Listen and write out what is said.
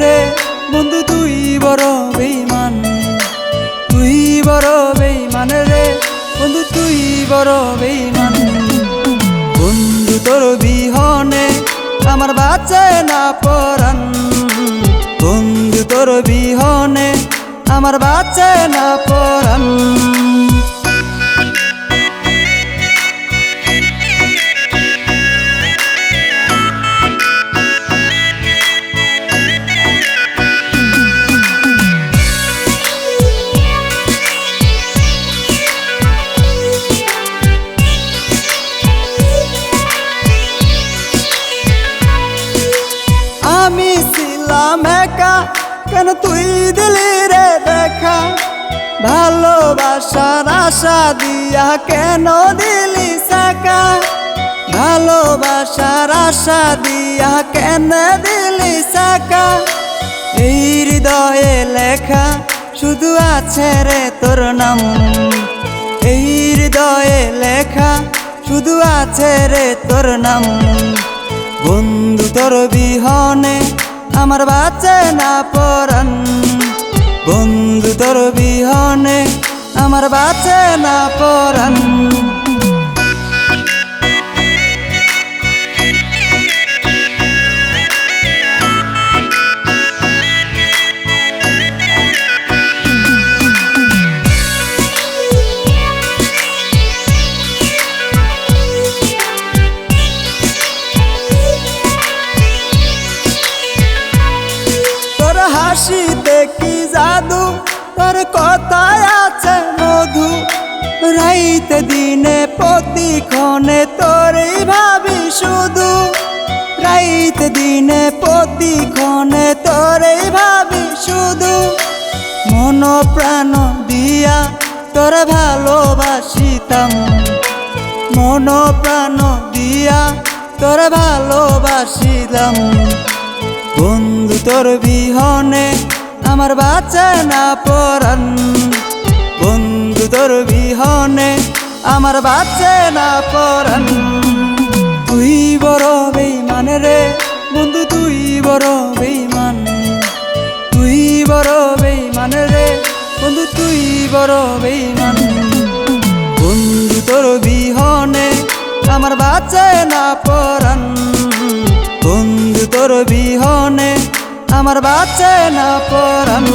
রে। বন্ধু, তুই বড় বেইমান তুই বড় বেইমান রে। বন্ধু, তুই বড় বেইমান বন্ধু, তোর বিহনে আমার বাঁচে না পরাণ। বন্ধু, তোর বিহনে আমার বাঁচে না পরাণ। আমি ছিলাম একা। কেন তুই দিলি রে দেখা? ভালোবাসার আশা দিয়া কেন দিলি সাকা ভালোবাসার আশা দিয়া কেন দিলি সাকা এই হৃদয়ে লেখা শুধু আছে রে তোর নাম। এই হৃদয়ে লেখা শুধু আছে রে তোর নাম। বন্ধু তোর বিহনে আমার বাঁচে না পরান বন্ধু তোর বিহনে আমার বাঁচে না পরান হাসিতে কি জাদু? তোর কথায় আছে মধু। রাইতে দিনে প্রতিক্ষণে তোরই ভাবি শুধু। রাইতে দিনে প্রতিক্ষণে তোরই ভাবি শুধু। মন প্রাণ দিয়া তোর ভালোবাসিতাম মন প্রাণ দিয়া তোর ভালোবাসিলাম তোর বিহনে আমার বাঁচে না পরান বন্ধু তোর বিহনে আমার বাঁচে না পরান তুই বড় বেইমান রে, বন্ধু তুই বড় বেইমান তুই বড় বেইমান রে, বন্ধু তুই বড় বেইমান বন্ধু তোর বিহনে আমার বাঁচে না পরান বন্ধু তোর বিহনে আমার বাচ্চা না পরান